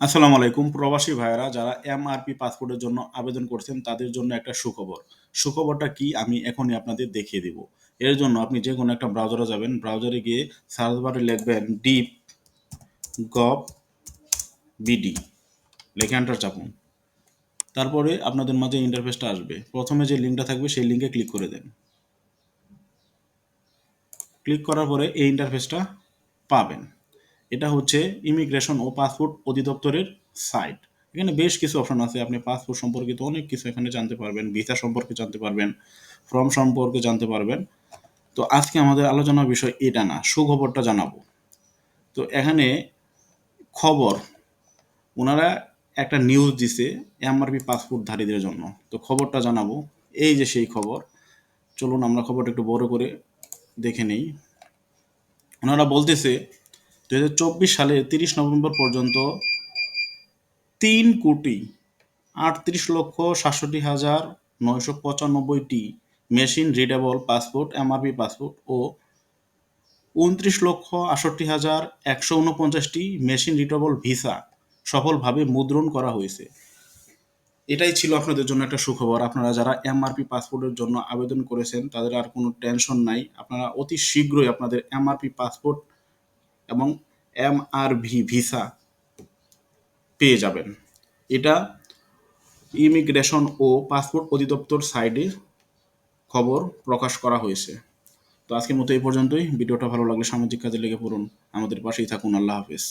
আসসালামু আলাইকুম। প্রবাসী ভাইয়েরা, যারা এমআরপি পাসপোর্টের জন্য আবেদন করছেন, তাদের জন্য একটা সুখবর। সুখবরটা কি? আমি এখনই আপনাদের দেখিয়ে দিব। এর জন্য আপনি যে কোনো একটা ব্রাউজারে যাবেন। ব্রাউজারে গিয়ে সার্চ বারে লিখবেন ডিপ গভ বিডি লেখে এন্টার চাপুন। তারপরে আপনাদের মাঝে ইন্টারফেসটা আসবে। প্রথমে যে লিঙ্কটা থাকবে, সেই লিঙ্কে ক্লিক করে দেন। ক্লিক করার পরে এই ইন্টারফেসটা পাবেন। এটা হচ্ছে ইমিগ্রেশন ও পাসপোর্ট অধিদপ্তরের সাইট এখানে বেশ কিছু অপশন আছে, আপনি পাসপোর্ট সম্পর্কিত অনেক কিছু এখানে জানতে পারবেন ভিসা সম্পর্কে জানতে পারবেন ফর্ম সম্পর্কে জানতে পারবেন। তো আজকে আমাদের আলোচনার বিষয় এটা না, সুখবরটা জানাব। তো এখানে খবর, ওনারা একটা নিউজ দিছে এমআরপি পাসপোর্টধারীদের জন্য। তো খবরটা জানাব, এই যে সেই খবর, চলুন আমরা খবরটা একটু বড় করে দেখে নেই। ওনারা বলতেছে দু হাজার চব্বিশ সালের তিরিশ নভেম্বর পর্যন্ত তিন কোটি আটত্রিশ লক্ষ সাতষট্টি হাজার নয়শো পঁচানব্বইটি machine readable passport MRP passport ও উনত্রিশ লক্ষ আটষট্টি হাজার একশো উনপঞ্চাশটি মেশিন রিডেবল ভিসা সফলভাবে মুদ্রণ করা হয়েছে। এটাই ছিল আপনাদের জন্য একটা সুখবর। আপনারা যারা এমআরপি পাসপোর্টের জন্য আবেদন করেছেন, তাদের আর কোনো টেনশন নাই। আপনারা অতি শীঘ্রই আপনাদের এমআরপি পাসপোর্ট এবং এমআরভি ভিসা পেয়ে যাবেন। এটা ইমিগ্রেশন ও পাসপোর্ট অধিদপ্তর সাইডে খবর প্রকাশ করা হয়েছে। তো আজকের মতো এই পর্যন্তই। ভিডিওটা ভালো লাগলে সামাজিক কাজে লেগে পড়ুন। আমাদের পাশেই থাকুন। আল্লাহ হাফেজ।